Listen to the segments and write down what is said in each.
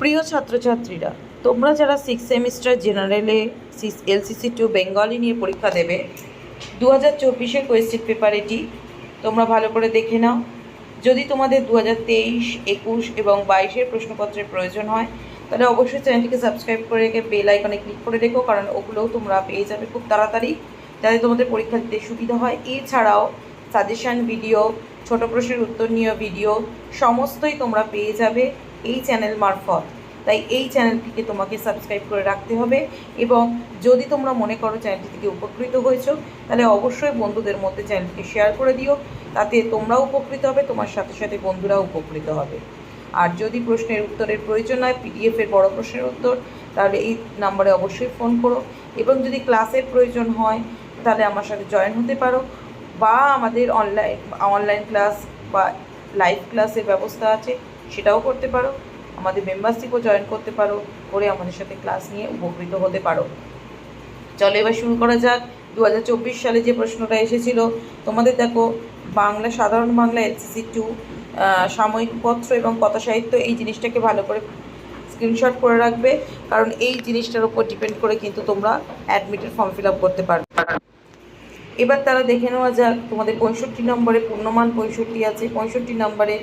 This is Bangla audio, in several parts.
প্রিয় ছাত্রছাত্রীরা, তোমরা যারা সিক্স সেমিস্টার জেনারেলে এলসিসি টু বেঙ্গলি নিয়ে পরীক্ষা দেবে দু হাজার চব্বিশের কোয়েশ্চেন পেপার এটি, তোমরা ভালো করে দেখে নাও। যদি তোমাদের দু হাজার তেইশ, একুশ এবং বাইশের প্রশ্নপত্রের প্রয়োজন হয়, তাহলে অবশ্যই চ্যানেলটিকে সাবস্ক্রাইব করে রেখে বেল আইকনে ক্লিক করে রেখো, কারণ ওগুলোও তোমরা পেয়ে যাবে খুব তাড়াতাড়ি, যাতে তোমাদের পরীক্ষা দিতে সুবিধা হয়। এছাড়াও সাজেশান ভিডিও ছোট প্রশ্নের উত্তর নিয়ে ভিডিও সমস্তই তোমরা পেয়ে যাবে। এই চ্যানেল মারফত। তাই এই চ্যানেলটিকে তোমাকে সাবস্ক্রাইব করে রাখতে হবে এবং যদি তোমরা মনে করো চ্যানেলটি থেকে উপকৃত হয়েছো, তাহলে অবশ্যই বন্ধুদের মধ্যে চ্যানেলটিকে শেয়ার করে দিও। তাতে তোমরাও উপকৃত হবে, তোমার সাথে সাথে বন্ধুরাও উপকৃত হবে। আর যদি প্রশ্নের উত্তরের প্রয়োজন হয় পিডিএফের বড় প্রশ্নের উত্তর, তাহলে এই নাম্বারে অবশ্যই ফোন করো। এবং যদি ক্লাসের প্রয়োজন হয়, তাহলে আমার সাথে জয়েন হতে পারো। বা আমাদের অনলাইন অনলাইন ক্লাস বা লাইভ ক্লাসের ব্যবস্থা আছে। সেটাও করতে পারো, আমাদের মেম্বারশিপও জয়েন করতে পারো, করে আমাদের সাথে ক্লাস নিয়ে উপকৃত হতে পারো। চলো এবার শুরু করা যাক। দু হাজার চব্বিশ সালে যে প্রশ্নটা এসেছিল, তোমাদের দেখো, বাংলা, সাধারণ বাংলা এলসিসি টু সাময়িক পত্র এবং কথা সাহিত্য, এই জিনিসটাকে ভালো করে স্ক্রিনশট করে রাখবে, কারণ এই জিনিসটার উপর ডিপেন্ড করে কিন্তু তোমরা অ্যাডমিটের ফর্ম ফিল আপ করতে পারবে। এবার তারা দেখে নেওয়া যাক, তোমাদের পঁয়ষট্টি নম্বরে পূর্ণমান পঁয়ষট্টি আছে, পঁয়ষট্টি নম্বরে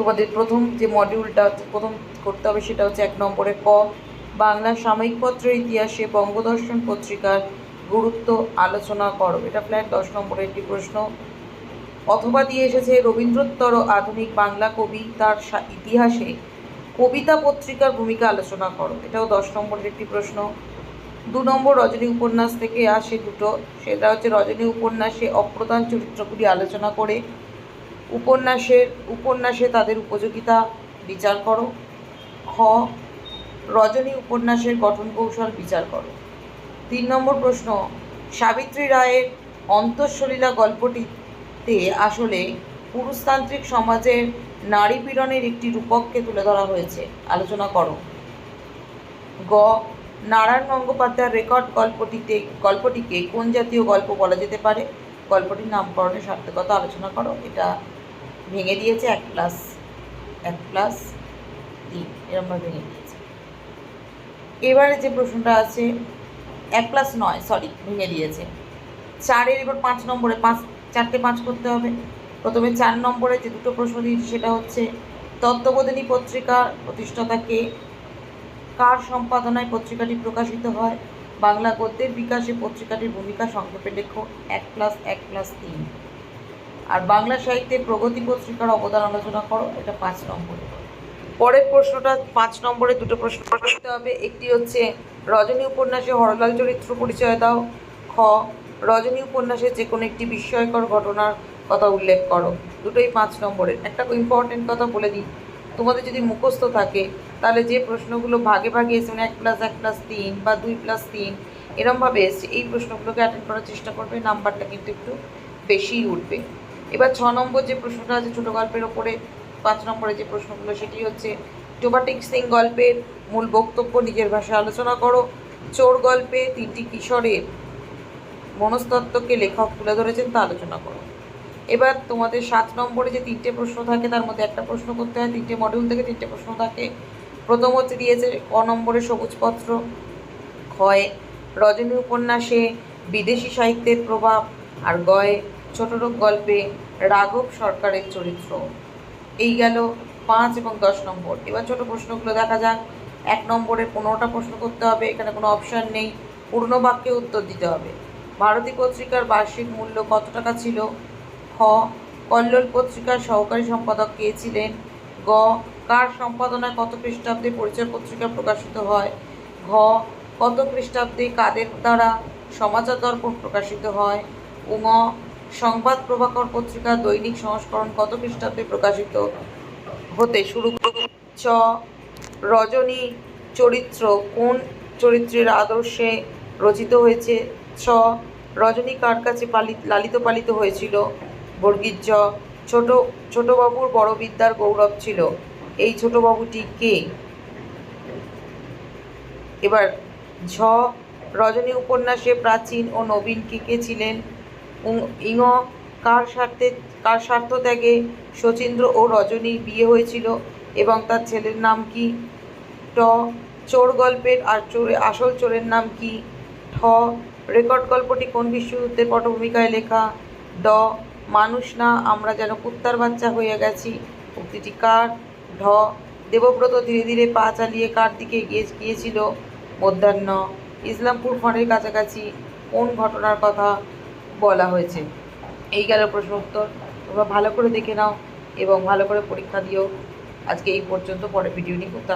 তোমাদের প্রথম যে মডিউলটা প্রথম করতে হবে সেটা হচ্ছে এক নম্বরে ক। বাংলা সাময়িক পত্রের ইতিহাসে বঙ্গদর্শন পত্রিকার গুরুত্ব আলোচনা করো। এটা ফ্ল্যাট দশ নম্বরের একটি প্রশ্ন। অথবা দিয়ে এসেছে রবীন্দ্রোত্তর আধুনিক বাংলা কবিতার সা- ইতিহাসে কবিতা পত্রিকার ভূমিকা আলোচনা করো। এটাও দশ নম্বরের একটি প্রশ্ন। দু নম্বর রজনী উপন্যাস থেকে আসে দুটো। সেটা হচ্ছে রজনী উপন্যাসে অপ্রধান চরিত্রগুলি আলোচনা করে উপন্যাসের, উপন্যাসে তাদের উপযোগিতা, বিচার করো। খ, রজনী উপন্যাসের গঠন কৌশল বিচার করো। তিন নম্বর প্রশ্ন, সাবিত্রী রায়ের অন্তঃসলীলা গল্পটিতে আসলে পুরুষতান্ত্রিক সমাজের নারী পীড়নের একটি রূপককে তুলে ধরা হয়েছে। আলোচনা করো। গ, নারায়ণ গঙ্গোপাধ্যায়ের রেকর্ড গল্পটিতে, গল্পটিকে কোন জাতীয় গল্প বলা যেতে পারে? গল্পটির নামকরণের সার্থকতা আলোচনা করো। এটা ভেঙে দিয়েছে, এক প্লাস এক প্লাস তিন এরমভাবে ভেঙে দিয়েছে। এবারে যে প্রশ্নটা আছে, এক প্লাস নয় সরি ভেঙে দিয়েছে। চারের এবার পাঁচ নম্বরে, পাঁচ, চারটে পাঁচ করতে হবে। প্রথমে চার নম্বরে যে দুটো প্রশ্ন দিয়েছি, সেটা হচ্ছে, তত্ত্ববোধিনী পত্রিকার প্রতিষ্ঠাতাকে কার সম্পাদনায় পত্রিকাটি প্রকাশিত হয়? বাংলা গদ্যের বিকাশে পত্রিকাটির ভূমিকা সংক্ষেপে লেখো, এক প্লাস এক প্লাস তিন। আর বাংলা সাহিত্যে প্রগতি পত্রিকার অবদান আলোচনা করো, এটা পাঁচ নম্বরে। পরের প্রশ্নটা, পাঁচ নম্বরে দুটো প্রশ্ন করতে হবে। একটি হচ্ছে, রজনী উপন্যাসে হরলাল চরিত্র পরিচয় দাও। খ, রজনী উপন্যাসে যে কোনো একটি বিস্ময়কর ঘটনার কথা উল্লেখ করো। দুটোই পাঁচ নম্বরের। একটা ইম্পর্টেন্ট কথা বলে দিই। তোমাদের যদি মুখস্থ থাকে, তাহলে যে প্রশ্নগুলো ভাগে ভাগে এসে মানে এক প্লাস এক প্লাস তিন বা দুই প্লাস তিন, এরমভাবে এসছে এই প্রশ্নগুলোকে অ্যাটেন্ড করার চেষ্টা করবে। নাম্বারটা কিন্তু একটু বেশিই উঠবে। এবার ছ নম্বর যে প্রশ্নটা আছে, ছোটো গল্পের ওপরে, পাঁচ নম্বরে যে প্রশ্নগুলো, সেটি হচ্ছে, টোবাটিক সিং গল্পের মূল বক্তব্য নিজের ভাষায় আলোচনা করো। চোর গল্পে তিনটি কিশোরের মনস্তত্ত্বকে লেখক তুলে ধরেছেন, তা আলোচনা করো। এবার তোমাদের সাত নম্বরে যে তিনটে প্রশ্ন থাকে, তার মধ্যে একটা প্রশ্ন করতে হয়, তিনটে মডিউল থেকে তিনটে প্রশ্ন থাকে। প্রথম হচ্ছে দিয়েছে, ক নম্বরে সবুজপত্র? ক্ষয় রজনী উপন্যাসে বিদেশি সাহিত্যের প্রভাব আর গয়ে ছোটরোগ গল্পে রাঘব সরকারের চরিত্র। এই গেল পাঁচ এবং দশ নম্বর। এবার ছোট প্রশ্নগুলো দেখা যাক। এক নম্বরে পনেরোটা প্রশ্ন করতে হবে, এখানে কোনো অপশান নেই। পূর্ণ বাক্যে উত্তর দিতে হবে। ভারতী পত্রিকার বার্ষিক মূল্য কত টাকা ছিল? খ, কল্লোল পত্রিকার সহকারী সম্পাদক কে ছিলেন? গ, কার সম্পাদনায় কত খ্রিস্টাব্দে পরিচয় পত্রিকা প্রকাশিত হয়? ঘ, কত খ্রিস্টাব্দে কাদের দ্বারা সমাচার দর্পণ প্রকাশিত হয়? উঙ সংবাদ প্রভাকর পত্রিকা দৈনিক সংস্করণ কত খ্রিস্টাব্দে প্রকাশিত হতে শুরু? চ, রজনী চরিত্র কোন চরিত্রের আদর্শে রচিত হয়েছে? ছ, রজনী কার কাছে পালিত লালিত পালিত হয়েছিল? বর্গীর জ, ছোট, ছোটবাবুর বড় বিদ্যার গৌরব ছিল। এই ছোটবাবুটি কে? এবার ঝ, রজনী উপন্যাসে প্রাচীন ও নবীন কে কে ছিলেন? ইঙ কার স্বার্থে, কার স্বার্থ ত্যাগে শচীন্দ্র ও রজনীর বিয়ে হয়েছিল এবং তার ছেলের নাম কি? ট চোর গল্পের আর চোরে, আসল চোরের নাম কি? ঠ, রেকর্ড গল্পটি কোন বিশ্বযুদ্ধের পটভূমিকায় লেখা? ড, মানুষ না, আমরা যেন কুত্তার বাচ্চা হয়ে গেছি। উক্তিটি কার? ঢ, দেবব্রত ধীরে ধীরে পা চালিয়ে কার দিকে এগিয়ে গিয়েছিল? মধ্যাহ্ন, ইসলামপুর ফোনের কাছাকাছি। কোন ঘটনার কথা? বলা হয়েছে। এই গেল প্রশ্ন উত্তর। তোমরা ভালো করে দেখে নাও এবং ভালো করে পরীক্ষা দিও। আজকে এই পর্যন্ত পরে ভিডিও নিয়ে